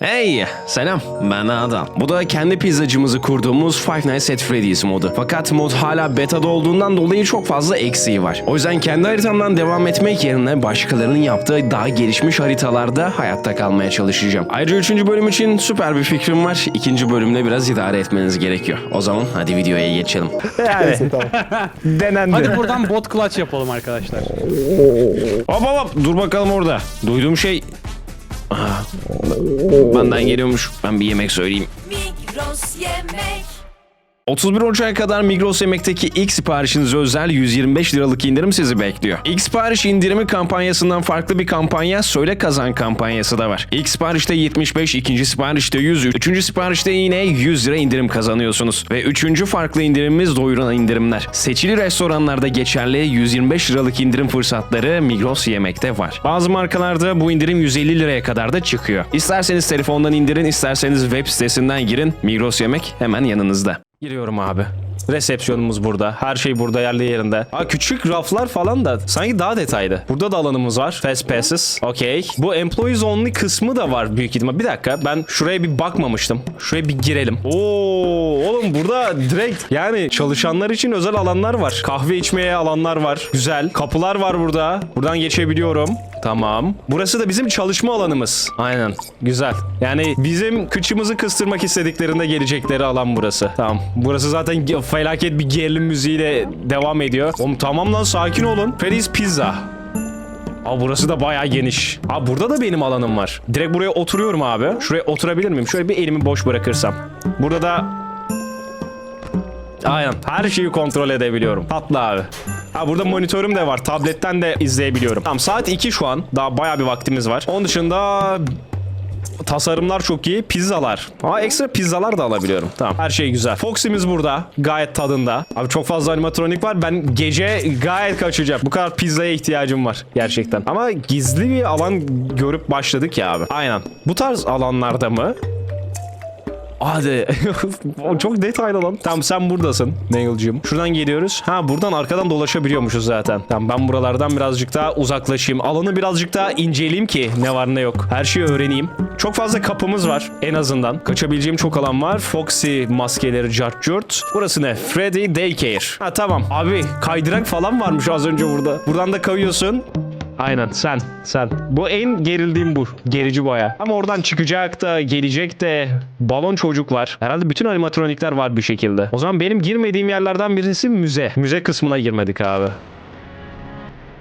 Hey selam ben Adam. Bu da kendi pizzacımızı kurduğumuz Five Nights at Freddy's modu. Fakat mod hala beta'da olduğundan dolayı çok fazla eksiği var. O yüzden kendi haritamdan devam etmek yerine başkalarının yaptığı daha gelişmiş haritalarda hayatta kalmaya çalışacağım. Ayrıca 3. bölüm için süper bir fikrim var. İkinci bölümde biraz idare etmeniz gerekiyor. O zaman hadi videoya geçelim. Yani tamam. denendi. Hadi buradan bot clutch yapalım arkadaşlar. Hop hop hop dur bakalım orada. Duyduğum şey... Benden geliyormuş. Ben bir yemek söyleyeyim. Migros yemek 31 Ocak'a kadar Migros Yemek'teki ilk siparişinize özel 125 liralık indirim sizi bekliyor. İlk sipariş indirimi kampanyasından farklı bir kampanya Söyle Kazan kampanyası da var. İlk siparişte 75, ikinci siparişte 100, üçüncü siparişte yine 100 lira indirim kazanıyorsunuz. Ve üçüncü farklı indirimimiz doyuran indirimler. Seçili restoranlarda geçerli 125 liralık indirim fırsatları Migros Yemek'te var. Bazı markalarda bu indirim 150 liraya kadar da çıkıyor. İsterseniz telefondan indirin, isterseniz web sitesinden girin. Migros Yemek hemen yanınızda. Giriyorum abi. Resepsiyonumuz burada. Her şey burada yerli yerinde. Aa, küçük raflar falan da sanki daha detaylı. Burada da alanımız var. Fast passes. Okey. Bu employees only kısmı da var büyük ihtimal. Bir dakika ben şuraya bir bakmamıştım. Şuraya bir girelim. Oo oğlum burada direkt yani çalışanlar için özel alanlar var. Kahve içmeye alanlar var. Güzel. Kapılar var burada. Buradan geçebiliyorum. Tamam. Burası da bizim çalışma alanımız. Aynen. Güzel. Yani bizim kıçımızı kıstırmak istediklerinde gelecekleri alan burası. Tamam. Burası zaten felaket bir gerilim müziğiyle devam ediyor. Oğlum tamam lan sakin olun. Freddy's Pizza. Aa burası da bayağı geniş. Aa burada da benim alanım var. Direkt buraya oturuyorum abi. Şuraya oturabilir miyim? Şöyle bir elimi boş bırakırsam. Burada da Aynen. Her şeyi kontrol edebiliyorum. Tatlı abi. Ha burada monitörüm de var. Tabletten de izleyebiliyorum. Tamam saat 2 şu an. Daha bayağı bir vaktimiz var. Onun dışında tasarımlar çok iyi. Pizzalar. Aa ekstra pizzalar da alabiliyorum. Tamam. Her şey güzel. Foxy'miz burada. Gayet tadında. Abi çok fazla animatronik var. Ben gece gayet kaçacağım. Bu kadar pizzaya ihtiyacım var. Gerçekten. Ama gizli bir alan görüp başladık ya abi. Aynen. Bu tarz alanlarda mı? Hadi. Çok detaylı lan. Tamam sen buradasın Nail'cığım. Şuradan geliyoruz. Ha buradan arkadan dolaşabiliyormuşuz zaten. Tamam ben buralardan birazcık daha uzaklaşayım. Alanı birazcık daha inceleyeyim ki ne var ne yok. Her şeyi öğreneyim. Çok fazla kapımız var en azından. Kaçabileceğim çok alan var. Foxy maskeleri cart curt. Burası ne? Freddy Daycare. Ha tamam. Abi kaydırak falan varmış az önce burada. Buradan da kayıyorsun. Aynen sen sen. Bu en gerildiğim bu. Gerici baya. Ama oradan çıkacak da gelecek de balon çocuk var. Herhalde bütün animatronikler var bir şekilde. O zaman benim girmediğim yerlerden birisi müze. Müze kısmına girmedik abi.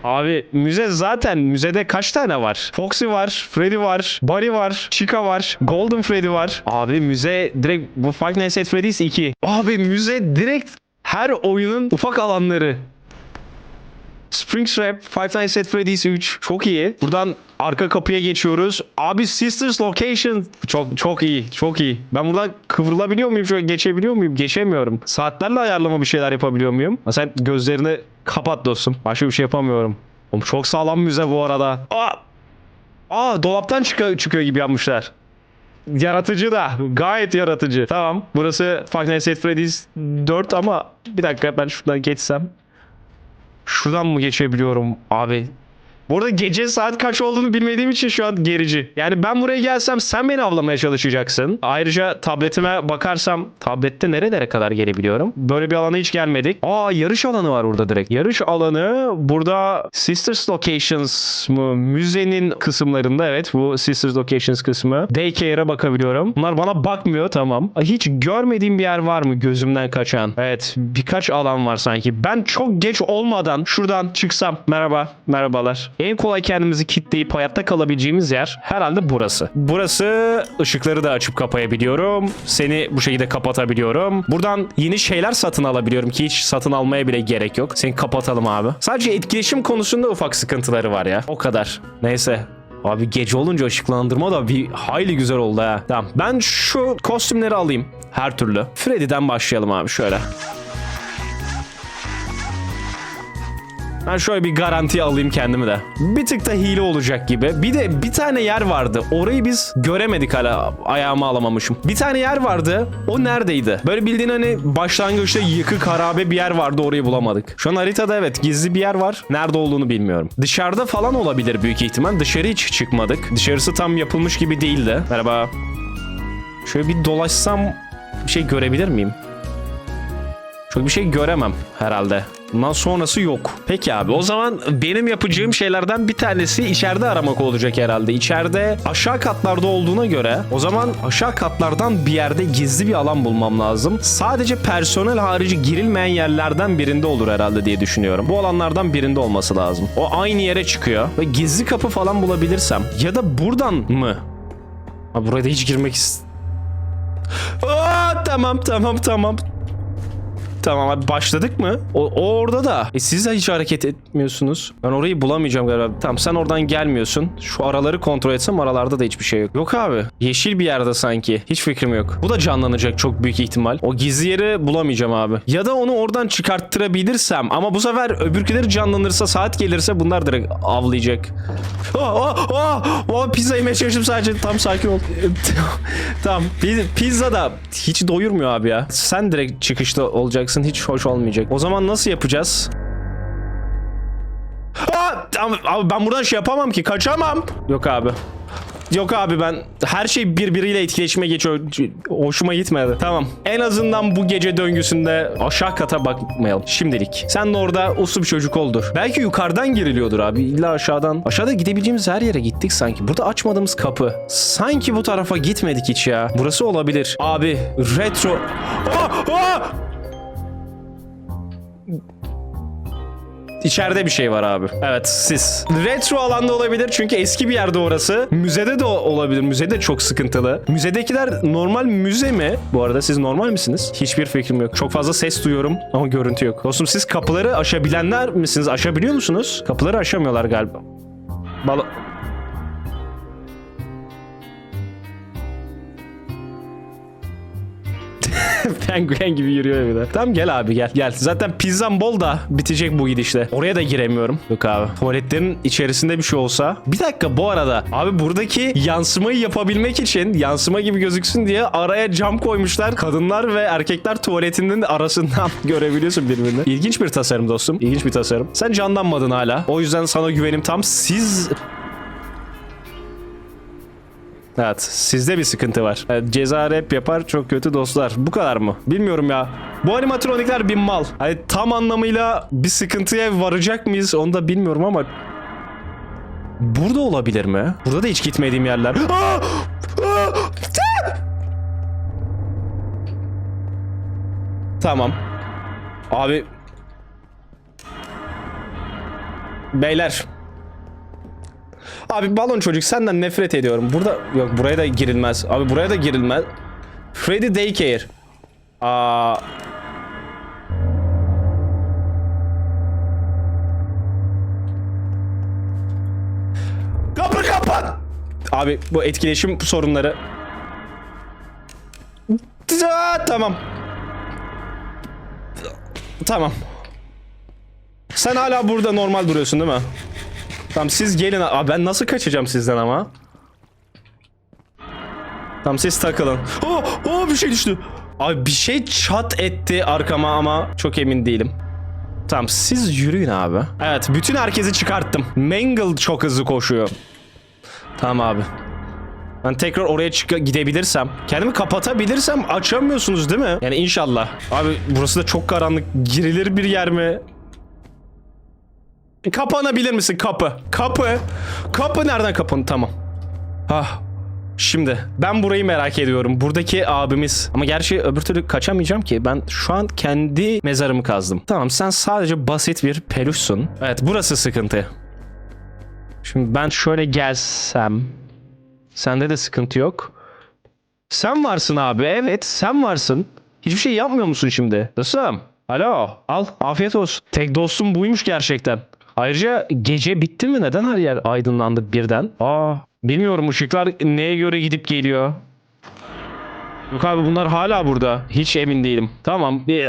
Abi müze zaten müzede kaç tane var? Foxy var, Freddy var, Barry var, Chica var, Golden Freddy var. Abi müze direkt bu Five Nights at Freddy's 2. Abi müze direkt her oyunun ufak alanları. Springtrap, Five Nights at Freddy's 3 çok iyi. Buradan arka kapıya geçiyoruz. Abi Sisters Location çok çok iyi, çok iyi. Ben buradan kıvrılabiliyor muyum? Şöyle geçebiliyor muyum? Geçemiyorum. Saatlerle ayarlama bir şeyler yapabiliyor muyum? Ha, sen gözlerini kapat dostum. Başka bir şey yapamıyorum. Oğlum çok sağlam müze bu arada. Aa! Aa dolaptan çıkıyor, çıkıyor gibi yapmışlar. Yaratıcı da. Gayet yaratıcı. Tamam. Burası Five Nights at Freddy's 4 ama bir dakika ben şuradan geçsem. Şuradan mı geçebiliyorum abi? Bu arada gece saat kaç olduğunu bilmediğim için şu an gerici. Yani ben buraya gelsem sen beni avlamaya çalışacaksın. Ayrıca tabletime bakarsam tablette nerelere kadar gelebiliyorum? Böyle bir alana hiç gelmedik. Aa yarış alanı var burada direkt. Yarış alanı burada Sisters Locations mı? Müzenin kısımlarında evet bu Sisters Locations kısmı. Daycare'a bakabiliyorum. Bunlar bana bakmıyor tamam. Hiç görmediğim bir yer var mı gözümden kaçan? Evet birkaç alan var sanki. Ben çok geç olmadan şuradan çıksam. Merhaba, merhabalar. En kolay kendimizi kitleyip hayatta kalabileceğimiz yer herhalde burası. Burası ışıkları da açıp kapayabiliyorum. Seni bu şekilde kapatabiliyorum. Buradan yeni şeyler satın alabiliyorum ki hiç satın almaya bile gerek yok. Seni kapatalım abi. Sadece etkileşim konusunda ufak sıkıntıları var ya. O kadar. Neyse Abi gece olunca ışıklandırma da bir hayli güzel oldu ha. Tamam ben şu kostümleri alayım. Her türlü. Freddy'den başlayalım abi şöyle. Ben şöyle bir garanti alayım kendimi de. Bir tık da hile olacak gibi. Bir de bir tane yer vardı. Orayı biz göremedik hala. Ayağımı alamamışım. Bir tane yer vardı. O neredeydi? Böyle bildiğin hani başlangıçta yıkık harabe bir yer vardı. Orayı bulamadık. Şu an haritada evet gizli bir yer var. Nerede olduğunu bilmiyorum. Dışarıda falan olabilir büyük ihtimal. Dışarı hiç çıkmadık. Dışarısı tam yapılmış gibi değildi. Merhaba. Şöyle bir dolaşsam bir şey görebilir miyim? Çok bir şey göremem herhalde. Bundan sonrası yok. Peki abi o zaman benim yapacağım şeylerden bir tanesi içeride aramak olacak herhalde. İçeride aşağı katlarda olduğuna göre o zaman aşağı katlardan bir yerde gizli bir alan bulmam lazım. Sadece personel harici girilmeyen yerlerden birinde olur herhalde diye düşünüyorum. Bu alanlardan birinde olması lazım. O aynı yere çıkıyor ve gizli kapı falan bulabilirsem ya da buradan mı? Ha, buraya da hiç girmek ist... Aa, tamam tamam tamam. Tamam abi başladık mı? O, o orada da. E siz de hiç hareket etmiyorsunuz. Ben orayı bulamayacağım galiba. Tamam sen oradan gelmiyorsun. Şu araları kontrol etsem aralarda da hiçbir şey yok. Yok abi. Yeşil bir yerde sanki. Hiç fikrim yok. Bu da canlanacak çok büyük ihtimal. O gizli yeri bulamayacağım abi. Ya da onu oradan çıkarttırabilirsem. Ama bu sefer öbürküleri canlanırsa saat gelirse bunlar direkt avlayacak. Oh, oh, oh, oh, pizza yemeye çalıştım sadece. Tam sakin ol. tamam. Piz- Pizza da hiç doyurmuyor abi ya. Sen direkt çıkışta olacaksın. Hiç hoş olmayacak. O zaman nasıl yapacağız? Aa, abi ben buradan şey yapamam ki. Kaçamam. Yok abi. Yok abi ben her şey birbiriyle etkileşime geçiyor. Hoşuma gitmedi. Tamam. En azından bu gece döngüsünde aşağı kata bakmayalım. Şimdilik. Sen de orada uslu bir çocuk oldur. Belki yukarıdan giriliyordur abi. İlla aşağıdan. Aşağıda gidebileceğimiz her yere gittik sanki. Burada açmadığımız kapı. Sanki bu tarafa gitmedik hiç ya. Burası olabilir. Abi retro. Aa, aa! İçeride bir şey var abi. Evet siz. Retro alanda olabilir çünkü eski bir yerde orası. Müzede de olabilir. Müze de çok sıkıntılı. Müzedekiler normal müze mi? Bu arada siz normal misiniz? Hiçbir fikrim yok. Çok fazla ses duyuyorum ama görüntü yok. Dostum siz kapıları aşabilenler misiniz? Aşabiliyor musunuz? Kapıları aşamıyorlar galiba. Balo... Penguen gibi yürüyor bir de. Tamam gel abi gel. Gel. Zaten pizzam bol da bitecek bu gidişle. Oraya da giremiyorum. Yok abi. Tuvaletlerin içerisinde bir şey olsa. Bir dakika bu arada. Abi buradaki yansımayı yapabilmek için yansıma gibi gözüksün diye araya cam koymuşlar. Kadınlar ve erkekler tuvaletinin arasından görebiliyorsun birbirini. İlginç bir tasarım dostum. İlginç bir tasarım. Sen canlanmadın hala. O yüzden sana güvenim tam. Siz Evet sizde bir sıkıntı var. Evet, ceza rap yapar çok kötü dostlar. Bu kadar mı? Bilmiyorum ya. Bu animatronikler bir mal. Hani tam anlamıyla bir sıkıntıya varacak mıyız onu da bilmiyorum ama... Burada olabilir mi? Burada da hiç gitmediğim yerler. Aa! Aa! Tamam. Abi... Beyler Abi balon çocuk senden nefret ediyorum. Burada yok buraya da girilmez. Abi buraya da girilmez. Freddy Daycare. Aa. Kapı kapat. Abi bu etkileşim sorunları. Aa, tamam. Tamam. Sen hala burada normal duruyorsun değil mi? Tamam siz gelin. Aa, ben nasıl kaçacağım sizden ama? Tamam siz takılın. Oh, oh bir şey düştü. Abi bir şey çat etti arkama ama çok emin değilim. Tamam siz yürüyün abi. Evet bütün herkesi çıkarttım. Mangle çok hızlı koşuyor. Tamam abi. Ben tekrar oraya çık gidebilirsem, kendimi kapatabilirsem açamıyorsunuz değil mi? Yani inşallah. Abi burası da çok karanlık. Girilir bir yer mi? Kapanabilir misin kapı? Kapı. Kapı nereden kapanı? Tamam. Ah. Şimdi ben burayı merak ediyorum. Buradaki abimiz. Ama gerçi öbür türlü kaçamayacağım ki. Ben şu an kendi mezarımı kazdım. Tamam sen sadece basit bir peluşsun. Evet burası sıkıntı. Şimdi ben şöyle gelsem. Sende de sıkıntı yok. Sen varsın abi. Evet sen varsın. Hiçbir şey yapmıyor musun şimdi? Dostum. Alo. Al. Afiyet olsun. Tek dostum buymuş gerçekten. Ayrıca gece bitti mi? Neden her yer aydınlandı birden? Aa, bilmiyorum ışıklar neye göre gidip geliyor. Yok abi bunlar hala burada. Hiç emin değilim. Tamam. Bir,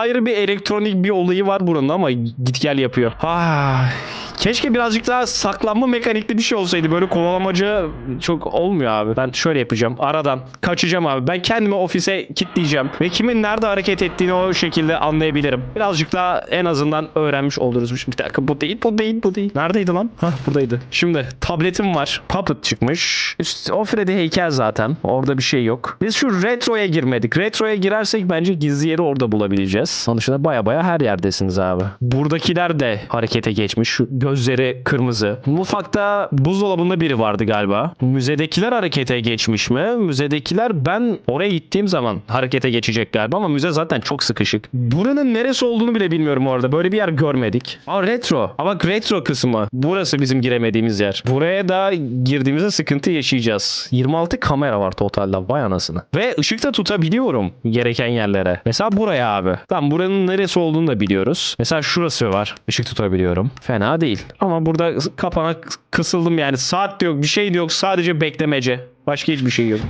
ayrı bir elektronik bir olayı var buranın ama git gel yapıyor. Ah, keşke birazcık daha saklanma mekanikli bir şey olsaydı. Böyle kovalamaca çok olmuyor abi. Ben şöyle yapacağım. Aradan kaçacağım abi. Ben kendimi ofise kilitleyeceğim. Ve kimin nerede hareket ettiğini o şekilde anlayabilirim. Birazcık daha en azından öğrenmiş oluruz. Bir dakika bu değil bu değil bu değil. Neredeydi lan? Hah buradaydı. Şimdi tabletim var. Puppet çıkmış. Üst, o Freddy heykel zaten. Orada bir şey yok. Biz şu retroya girmedik. Retroya girersek bence gizli yeri orada bulabileceğiz. Sonuçta baya baya her yerdesiniz abi. Buradakiler de harekete geçmiş. Şu gözleri kırmızı. Mutfakta buzdolabında biri vardı galiba. Müzedekiler harekete geçmiş mi? Müzedekiler ben oraya gittiğim zaman harekete geçecek galiba ama müze zaten çok sıkışık. Buranın neresi olduğunu bile bilmiyorum orada. Böyle bir yer görmedik. Aa retro. Aa bak retro kısmı. Burası bizim giremediğimiz yer. Buraya da girdiğimizde sıkıntı yaşayacağız. 26 kamera var totalde. Vay anasını. Ve ışık da tutabiliyorum gereken yerlere. Mesela buraya abi. Tamam buranın neresi olduğunu da biliyoruz. Mesela şurası var. Işık tutabiliyorum. Fena değil. Ama burada kapana kısıldım yani. Saat de yok, bir şey de yok. Sadece beklemece. Başka hiçbir şey yok.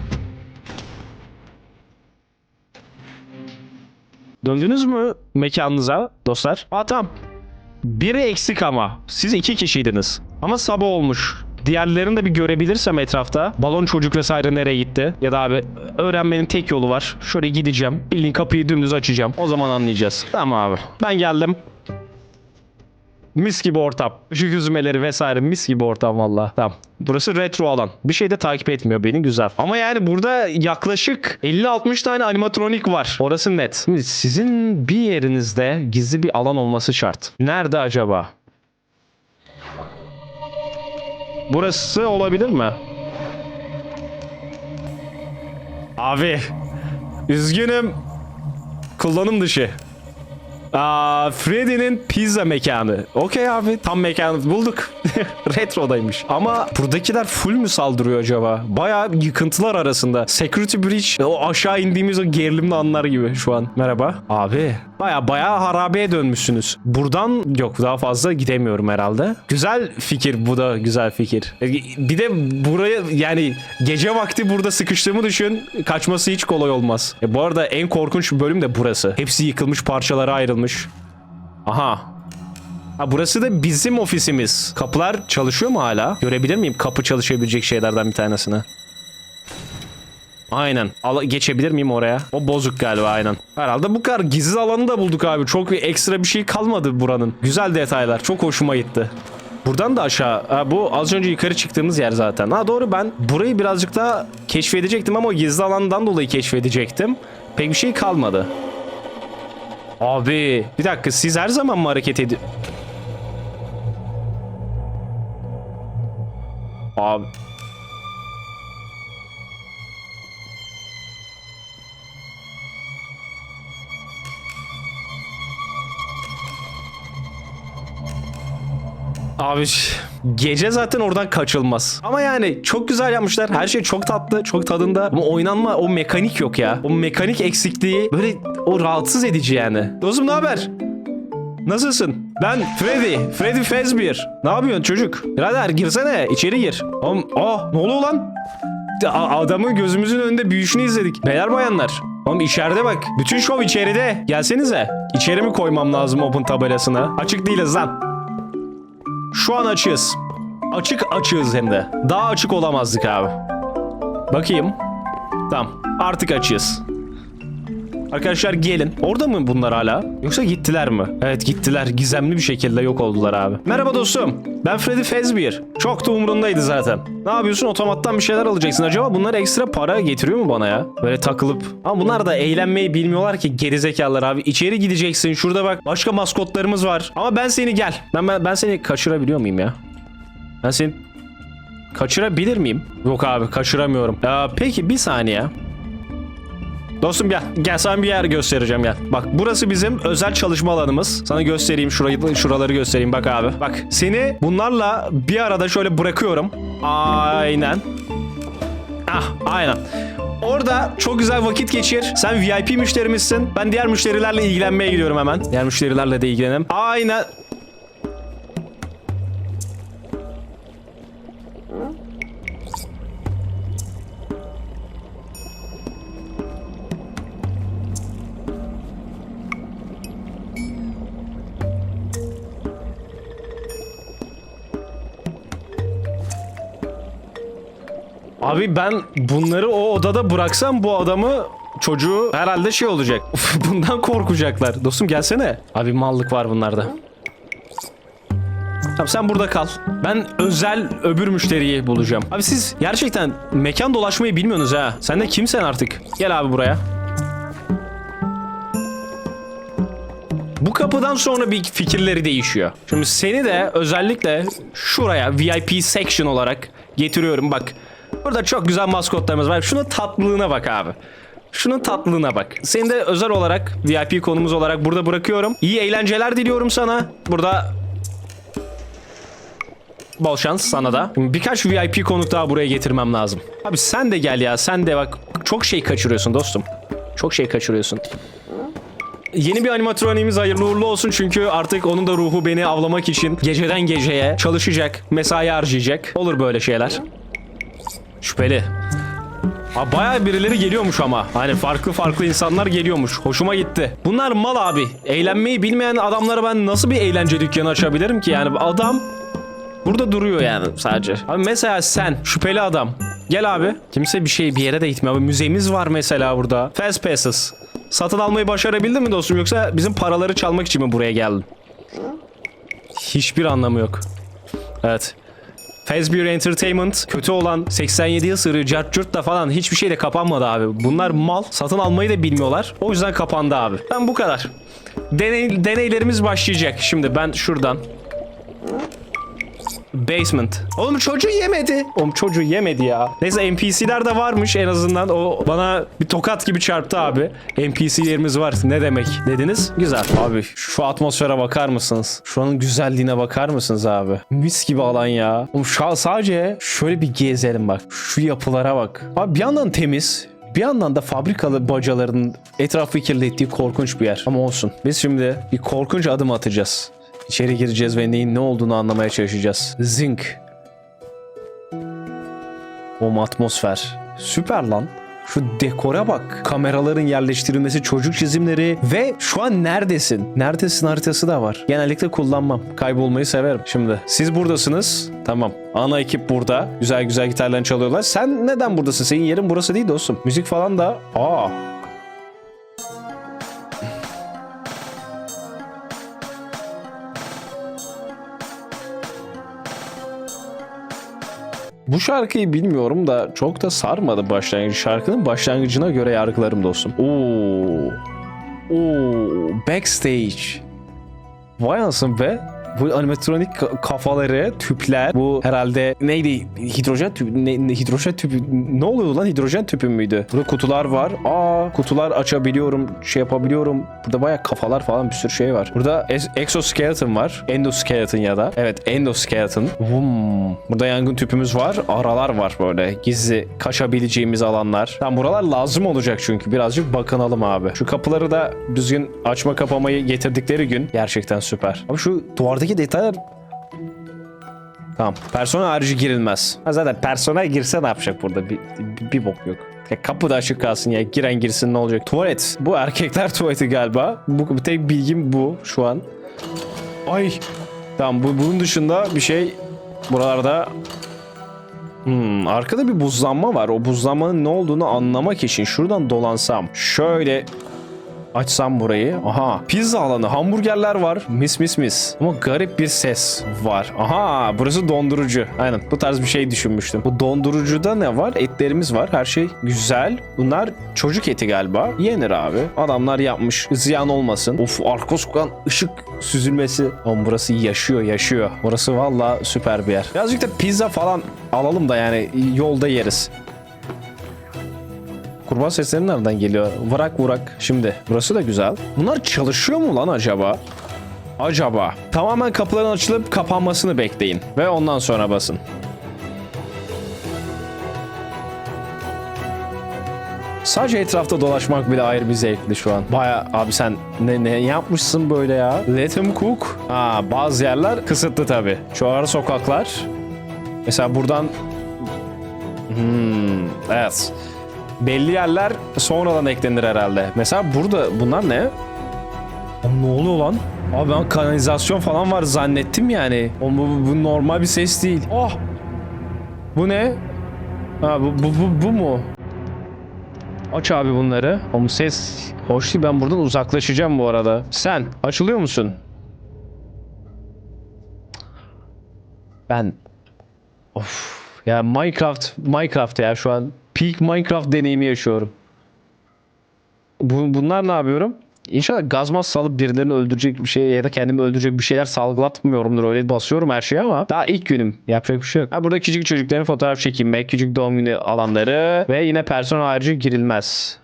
Döndünüz mü mekanınıza dostlar? Aa tamam. Biri eksik ama. Siz iki kişiydiniz. Ama sabah olmuş. Diğerlerini de bir görebilirsem etrafta. Balon çocuk vesaire nereye gitti? Ya da abi öğrenmenin tek yolu var. Şöyle gideceğim. Bildiğin kapıyı dümdüz açacağım. O zaman anlayacağız. Tamam abi. Ben geldim. Mis gibi ortam. Işık yüzmeleri vesaire mis gibi ortam valla. Tamam. Burası retro alan. Bir şey de takip etmiyor beni güzel. Ama yani burada yaklaşık 50-60 tane animatronik var. Orası net. Şimdi sizin bir yerinizde gizli bir alan olması şart. Nerede acaba? Burası olabilir mi? Abi. Üzgünüm. Kullanım dışı. Aa, Freddy'nin pizza mekanı. Okey abi tam mekanı bulduk. Retrodaymış. Ama buradakiler full mü saldırıyor acaba? Bayağı yıkıntılar arasında. Security Breach o aşağı indiğimiz o gerilimli anlar gibi şu an. Merhaba. Abi baya baya harabeye dönmüşsünüz. Buradan yok daha fazla gidemiyorum herhalde. Güzel fikir bu da güzel fikir. E, Bir de buraya yani gece vakti burada sıkıştığımı düşün. Kaçması hiç kolay olmaz. E, bu arada en korkunç bölüm de burası. Hepsi yıkılmış parçalara ayrılmış. Aha. Ha burası da bizim ofisimiz. Kapılar çalışıyor mu hala? Görebilir miyim kapı çalışabilecek şeylerden bir tanesini? Aynen. Al geçebilir miyim oraya? O bozuk galiba aynen. Herhalde bu kadar gizli alanı da bulduk abi. Çok bir ekstra bir şey kalmadı buranın. Güzel detaylar. Çok hoşuma gitti. Buradan da aşağı. Ha, bu az önce yukarı çıktığımız yer zaten. Ha doğru ben burayı birazcık daha keşfedecektim ama o gizli alandan dolayı keşfedecektim. Pek bir şey kalmadı. Abi bir dakika siz her zaman mı hareket ediyor? Abi. Abi gece zaten oradan kaçılmaz. Ama yani çok güzel yapmışlar. Her şey çok tatlı, çok tadında. Ama oynanma o mekanik yok ya. O mekanik eksikliği böyle o rahatsız edici yani. Dostum ne haber? Nasılsın? Ben Freddy. Freddy Fazbear. Ne yapıyorsun çocuk? Birader girsene. içeri gir. Oğlum, aa ne oluyor lan? A- adamın gözümüzün önünde büyüşünü izledik. Beyler bayanlar. Oğlum içeride bak. Bütün şov içeride. Gelsenize. İçeri mi koymam lazım open tabelasına? Açık değiliz lan. Şu an açığız. Açık açığız hem de. Daha açık olamazdık abi. Bakayım. Tamam. Artık açığız. Arkadaşlar gelin. Orada mı bunlar hala? Yoksa gittiler mi? Evet gittiler. Gizemli bir şekilde yok oldular abi. Merhaba dostum. Ben Freddy Fazbear. Çok da umurundaydı zaten. Ne yapıyorsun? Otomattan bir şeyler alacaksın. Acaba bunlar ekstra para getiriyor mu bana ya? Böyle takılıp. Ama bunlar da eğlenmeyi bilmiyorlar ki gerizekalılar abi. İçeri gideceksin. Şurada bak başka maskotlarımız var. Ama ben seni gel. Ben, ben, ben seni kaçırabiliyor muyum ya? Ben seni kaçırabilir miyim? Yok abi kaçıramıyorum. Aa, peki bir saniye. Dostum gel. Gel sana bir yer göstereceğim gel. Bak burası bizim özel çalışma alanımız. Sana göstereyim şurayı, şuraları göstereyim bak abi. Bak seni bunlarla bir arada şöyle bırakıyorum. Aynen. Ah aynen. Orada çok güzel vakit geçir. Sen VIP müşterimizsin. Ben diğer müşterilerle ilgilenmeye gidiyorum hemen. Diğer müşterilerle de ilgilenelim. Aynen. Abi ben bunları o odada bıraksam bu adamı çocuğu herhalde şey olacak. Bundan korkacaklar. Dostum gelsene. Abi mallık var bunlarda. Tamam sen burada kal. Ben özel öbür müşteriyi bulacağım. Abi siz gerçekten mekan dolaşmayı bilmiyorsunuz ha. Sen de kimsen artık? Gel abi buraya. Bu kapıdan sonra bir fikirleri değişiyor. Şimdi seni de özellikle şuraya VIP section olarak getiriyorum bak. Burada çok güzel maskotlarımız var. Şunun tatlılığına bak abi. Şunun tatlılığına bak. Seni de özel olarak VIP konumuz olarak burada bırakıyorum. İyi eğlenceler diliyorum sana. Burada Bol şans sana da. Birkaç VIP konuk daha buraya getirmem lazım. Abi sen de gel ya. Sen de bak. Çok şey kaçırıyorsun dostum. Çok şey kaçırıyorsun. Yeni bir animatroniğimiz hayırlı uğurlu olsun çünkü artık onun da ruhu beni avlamak için geceden geceye çalışacak, mesai harcayacak. Olur böyle şeyler. Şüpheli. Ha bayağı birileri geliyormuş ama. Hani farklı farklı insanlar geliyormuş. Hoşuma gitti. Bunlar mal abi. Eğlenmeyi bilmeyen adamlara ben nasıl bir eğlence dükkanı açabilirim ki? Yani adam Burada duruyor yani sadece. Abi mesela sen şüpheli adam. Gel abi. Kimse bir şey bir yere de gitmiyor. Abi müzemiz var mesela burada. Fast passes. Satın almayı başarabildin mi dostum yoksa bizim paraları çalmak için mi buraya geldin? Hiçbir anlamı yok. Evet. Fazbear Entertainment kötü olan 87 yıl cart curt da falan hiçbir şeyle kapanmadı abi. Bunlar mal satın almayı da bilmiyorlar. O yüzden kapandı abi. Ben bu kadar. Deney, deneylerimiz başlayacak. Şimdi ben şuradan Basement. Oğlum çocuğu yemedi. Oğlum çocuğu yemedi ya. Neyse NPC'ler de varmış en azından. O bana bir tokat gibi çarptı abi. NPC'lerimiz var. Ne demek dediniz? Güzel. Abi şu atmosfere bakar mısınız? Şu güzelliğine bakar mısınız abi? Mis gibi alan ya. Oğlum şu sadece şöyle bir gezelim bak. Şu yapılara bak. Abi bir yandan temiz. Bir yandan da fabrikalı bacaların etrafı kirlettiği korkunç bir yer. Ama olsun. Biz şimdi bir korkunç adım atacağız. İçeri gireceğiz ve neyin ne olduğunu anlamaya çalışacağız. Zinc. O atmosfer. Süper lan. Şu dekora bak. Kameraların yerleştirilmesi, çocuk çizimleri ve şu an neredesin? Neredesin haritası da var. Genellikle kullanmam. Kaybolmayı severim. Şimdi siz buradasınız. Tamam. Ana ekip burada. Güzel güzel gitarlarını çalıyorlar. Sen neden buradasın? Senin yerin burası değil dostum. Müzik falan da. Aa. Bu şarkıyı bilmiyorum da çok da sarmadı başlangıç. Şarkının başlangıcına göre yargılarım dostum. Oo. Oo. Backstage. Vay anasını be. Bu animatronik ka- kafaları, tüpler, bu herhalde neydi? Hidrojen tüpü, ne, hidrojen tüpü, ne oluyor lan hidrojen tüpü müydü? Burada kutular var. Aa, kutular açabiliyorum, şey yapabiliyorum. Burada bayağı kafalar falan bir sürü şey var. Burada exoskeleton var. Endoskeleton ya da. Evet, endoskeleton. Vum. Burada yangın tüpümüz var. Aralar var böyle. Gizli kaçabileceğimiz alanlar. Tam buralar lazım olacak çünkü. Birazcık bakınalım abi. Şu kapıları da düzgün açma kapamayı getirdikleri gün gerçekten süper. Abi şu duvardaki detaylar Tamam. Persona harici girilmez. Ha zaten persona girse ne yapacak burada? Bir, bir, bir bok yok. Ya kapı da açık kalsın ya. Giren girsin ne olacak? Tuvalet. Bu erkekler tuvaleti galiba. Bu tek bilgim bu şu an. Ay. Tamam bu bunun dışında bir şey buralarda Hmm, arkada bir buzlanma var. O buzlanmanın ne olduğunu anlamak için şuradan dolansam. Şöyle Açsam burayı. Aha. Pizza alanı. Hamburgerler var. Mis mis mis. Ama garip bir ses var. Aha. Burası dondurucu. Aynen. Bu tarz bir şey düşünmüştüm. Bu dondurucuda ne var? Etlerimiz var. Her şey güzel. Bunlar çocuk eti galiba. Yenir abi. Adamlar yapmış. Ziyan olmasın. Of arka sokağın ışık süzülmesi. Oğlum burası yaşıyor yaşıyor. Burası valla süper bir yer. Birazcık da pizza falan alalım da yani yolda yeriz. Kurban sesleri nereden geliyor? Vurak vurak. Şimdi burası da güzel. Bunlar çalışıyor mu lan acaba? Acaba. Tamamen kapıların açılıp kapanmasını bekleyin. Ve ondan sonra basın. Sadece etrafta dolaşmak bile ayrı bir zevkli şu an. Baya abi sen ne, ne yapmışsın böyle ya? Let him cook. Ha, bazı yerler kısıtlı tabi. Şu ara sokaklar. Mesela buradan... Hmm, evet. Belli yerler sonradan eklenir herhalde. Mesela burada bunlar ne? Oğlum ne oluyor lan? Abi ben kanalizasyon falan var zannettim yani. Oğlum bu, bu normal bir ses değil. Oh! Bu ne? Ha bu, bu, bu, bu mu? Aç abi bunları. Ama ses hoş değil. Ben buradan uzaklaşacağım bu arada. Sen açılıyor musun? Ben Of ya Minecraft Minecraft ya şu an peak Minecraft deneyimi yaşıyorum. Bu, bunlar ne yapıyorum? İnşallah gazmaz salıp birilerini öldürecek bir şey ya da kendimi öldürecek bir şeyler salgılatmıyorumdur. Öyle basıyorum her şeye ama daha ilk günüm. Yapacak bir şey yok. Ha, burada küçük çocukların fotoğraf çekinmek, küçük doğum günü alanları ve yine personel ayrıca girilmez.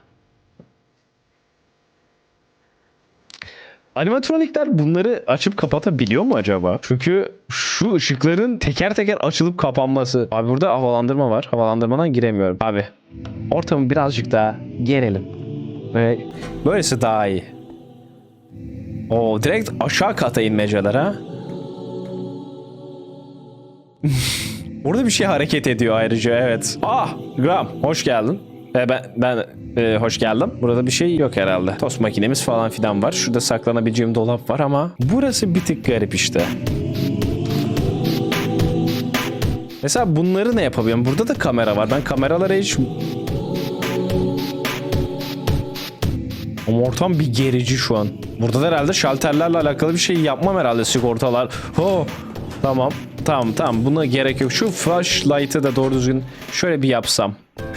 Animatronikler bunları açıp kapatabiliyor mu acaba? Çünkü şu ışıkların teker teker açılıp kapanması. Abi burada havalandırma var. Havalandırmadan giremiyorum. Abi ortamı birazcık daha gerelim. Ve böylesi daha iyi. O direkt aşağı kata inmeceler ha. Burada bir şey hareket ediyor ayrıca evet. Ah Graham hoş geldin. E, ben ben e, hoş geldim. Burada bir şey yok herhalde. Tost makinemiz falan filan var. Şurada saklanabileceğim dolap var ama burası bir tık garip işte. Mesela bunları ne yapabiliyorum? Burada da kamera var. Ben kameralara hiç... Ama ortam bir gerici şu an. Burada da herhalde şalterlerle alakalı bir şey yapmam herhalde sigortalar. Ho, tamam. Tamam tamam buna gerek yok. Şu flashlight'ı da doğru düzgün şöyle bir yapsam.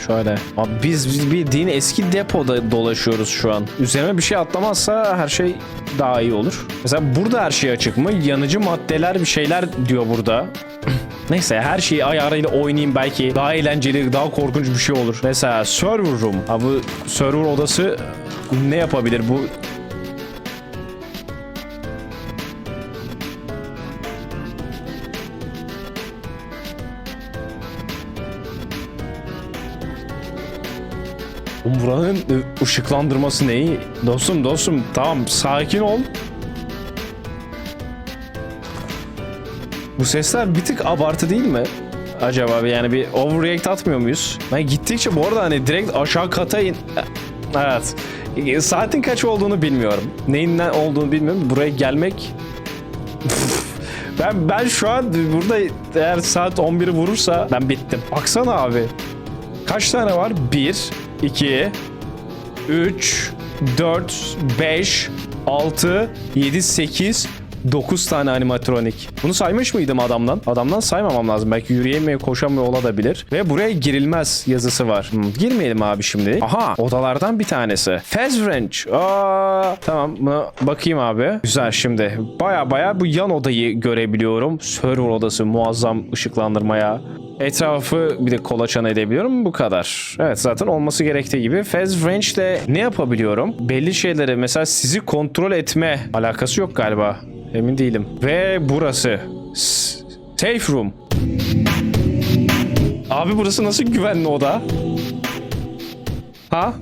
Şöyle. Abi biz, biz bildiğin eski depoda dolaşıyoruz şu an. Üzerime bir şey atlamazsa her şey daha iyi olur. Mesela burada her şey açık mı? Yanıcı maddeler bir şeyler diyor burada. Neyse her şeyi ayarıyla oynayayım belki daha eğlenceli, daha korkunç bir şey olur. Mesela server room. Ha bu server odası ne yapabilir bu? Oğlum Buranın ı, ışıklandırması neyi? Dostum dostum tamam sakin ol. Bu sesler bir tık abartı değil mi? Acaba yani bir overreact atmıyor muyuz? Ben gittikçe bu arada hani direkt aşağı kata in... Evet. Saatin kaç olduğunu bilmiyorum. Neyin ne olduğunu bilmiyorum. Buraya gelmek... ben ben şu an burada eğer saat 11'i vurursa ben bittim. Baksana abi. Kaç tane var? 1, 2, 3, 4, 5, 6, 7, 8, 9 tane animatronik. Bunu saymış mıydım adamdan? Adamdan saymamam lazım. Belki yürüyemiyor, koşamıyor olabilir. Ve buraya girilmez yazısı var. Hmm, girmeyelim abi şimdi. Aha odalardan bir tanesi. Fez Wrench. Aa, tamam buna bakayım abi. Güzel şimdi. Baya baya bu yan odayı görebiliyorum. Server odası muazzam ışıklandırmaya. Etrafı bir de kolaçan edebiliyorum bu kadar. Evet zaten olması gerektiği gibi. Fez Wrench'le ne yapabiliyorum? Belli şeyleri mesela sizi kontrol etme alakası yok galiba. Emin değilim. Ve burası. Safe Room. Abi burası nasıl güvenli oda? Ha?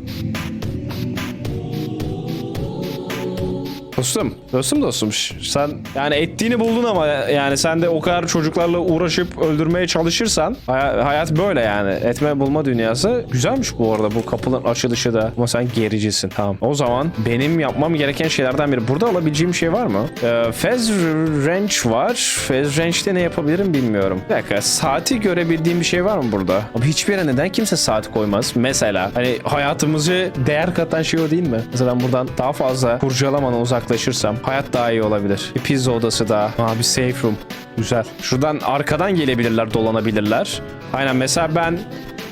Dostum, dostum dostum. Sen yani ettiğini buldun ama yani sen de o kadar çocuklarla uğraşıp öldürmeye çalışırsan hay- hayat böyle yani. Etme bulma dünyası. Güzelmiş bu arada bu kapının açılışı da. Ama sen gericisin. Tamam. O zaman benim yapmam gereken şeylerden biri. Burada alabileceğim şey var mı? Ee, Fez Wrench var. Fez Wrench'te ne yapabilirim bilmiyorum. Bir dakika. Saati görebildiğim bir şey var mı burada? Abi hiçbir yere neden kimse saat koymaz? Mesela hani hayatımızı değer katan şey o değil mi? Mesela buradan daha fazla kurcalamadan uzaklaşırsam hayat daha iyi olabilir. Bir pizza odası daha. Aa bir safe room. Güzel. Şuradan arkadan gelebilirler, dolanabilirler. Aynen mesela ben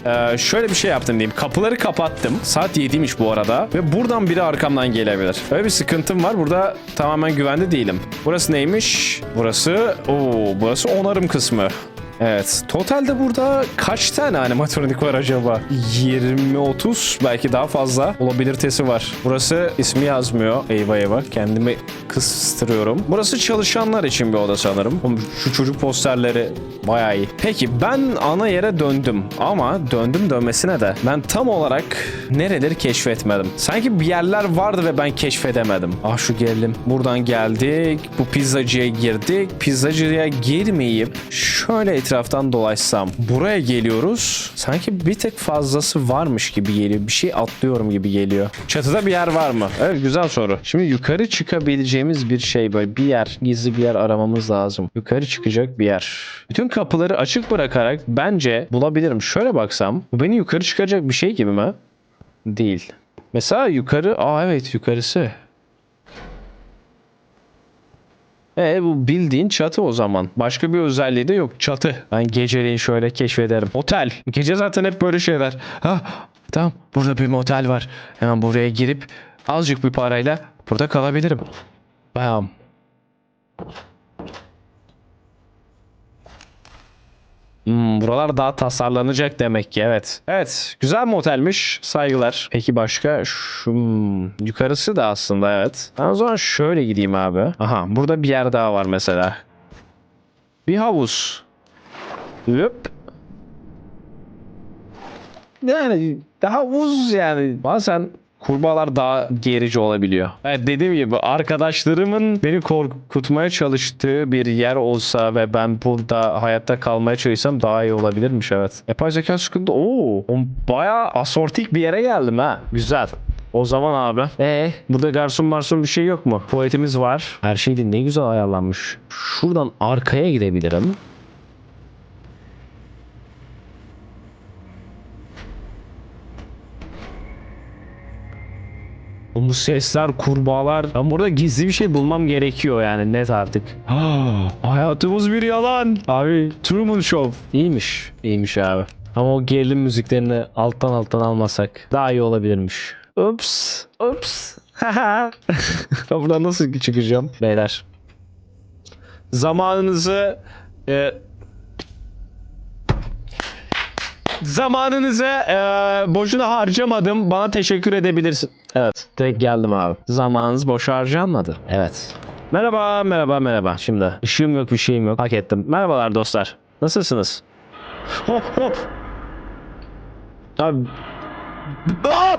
ee, şöyle bir şey yaptım diyeyim. Kapıları kapattım. Saat 7'ymiş bu arada. Ve buradan biri arkamdan gelebilir. Öyle bir sıkıntım var. Burada tamamen güvende değilim. Burası neymiş? Burası... Oo, burası onarım kısmı. Evet. Totalde burada kaç tane animatronik var acaba? 20-30 belki daha fazla olabilitesi var. Burası ismi yazmıyor. Eyvah eyvah. Kendimi kıstırıyorum. Burası çalışanlar için bir oda sanırım. Şu çocuk posterleri bayağı iyi. Peki ben ana yere döndüm. Ama döndüm dönmesine de ben tam olarak nereleri keşfetmedim. Sanki bir yerler vardı ve ben keşfedemedim. Ah şu gerilim. Buradan geldik. Bu pizzacıya girdik. Pizzacıya girmeyip şöyle etrafı etraftan dolaşsam. Buraya geliyoruz. Sanki bir tek fazlası varmış gibi geliyor. Bir şey atlıyorum gibi geliyor. Çatıda bir yer var mı? Evet güzel soru. Şimdi yukarı çıkabileceğimiz bir şey böyle bir yer, gizli bir yer aramamız lazım. Yukarı çıkacak bir yer. Bütün kapıları açık bırakarak bence bulabilirim. Şöyle baksam bu beni yukarı çıkaracak bir şey gibi mi? Değil. Mesela yukarı, aa evet yukarısı. E bu bildiğin çatı o zaman. Başka bir özelliği de yok. Çatı. Ben geceleyin şöyle keşfederim. Otel. Gece zaten hep böyle şeyler. Ha, tamam burada bir motel var. Hemen buraya girip azıcık bir parayla burada kalabilirim. Bam. Hmm, buralar daha tasarlanacak demek ki evet. Evet güzel motelmiş saygılar. Peki başka şu yukarısı da aslında evet. Ben o zaman şöyle gideyim abi. Aha burada bir yer daha var mesela. Bir havuz. Löp. Yani daha uz yani. Bazen kurbağalar daha gerici olabiliyor. Evet dediğim gibi arkadaşlarımın beni korkutmaya çalıştığı bir yer olsa ve ben burada hayatta kalmaya çalışsam daha iyi olabilirmiş evet. Yapay zeka sıkıntı. Oo, bayağı asortik bir yere geldim ha. Güzel. O zaman abi. Ee, burada garson marson bir şey yok mu? Tuvaletimiz var. Her şey de ne güzel ayarlanmış. Şuradan arkaya gidebilirim. Bu sesler, kurbağalar. Ben burada gizli bir şey bulmam gerekiyor yani net artık. Hayatımız bir yalan. Abi Truman Show. İyiymiş. İyiymiş abi. Ama o gerilim müziklerini alttan alttan almasak daha iyi olabilirmiş. Ups. Ups. ben buradan nasıl çıkacağım? Beyler. Zamanınızı e, Zamanınızı e, boşuna harcamadım. Bana teşekkür edebilirsin. Evet. Direkt geldim abi. Zamanınız boş harcanmadı. Evet. Merhaba, merhaba, merhaba. Şimdi ışığım yok, bir şeyim yok. Hak ettim. Merhabalar dostlar. Nasılsınız? Hop hop. Abi. Aa!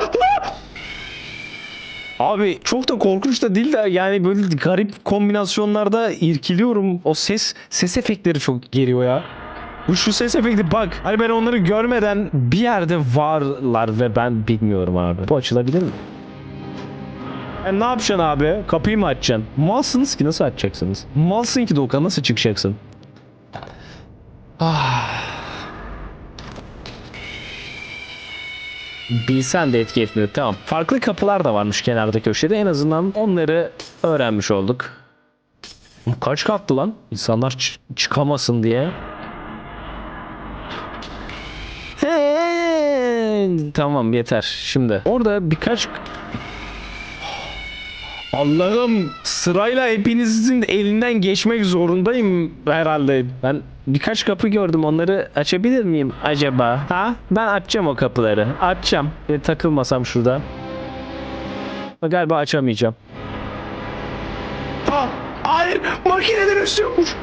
Abi çok da korkunç da değil de yani böyle garip kombinasyonlarda irkiliyorum. O ses ses efektleri çok geliyor ya. Bu şu ses efekti bak. Hani ben onları görmeden bir yerde varlar ve ben bilmiyorum abi. Bu açılabilir mi? E ne yapacaksın abi? Kapıyı mı açacaksın? Malsınız ki nasıl açacaksınız? Malsın ki Doğukan nasıl çıkacaksın? Ah. Bilsen de etki etmiyor. Tamam. Farklı kapılar da varmış kenarda köşede. En azından onları öğrenmiş olduk. Kaç kattı lan? İnsanlar çıkamasın diye. Tamam yeter. Şimdi orada birkaç Allah'ım sırayla hepinizin elinden geçmek zorundayım herhalde. Ben birkaç kapı gördüm. Onları açabilir miyim acaba? Ha? Ben açacağım o kapıları. Açacağım. E, takılmasam şurada. Galiba açamayacağım. Ha, hayır makineden üstü yokmuş.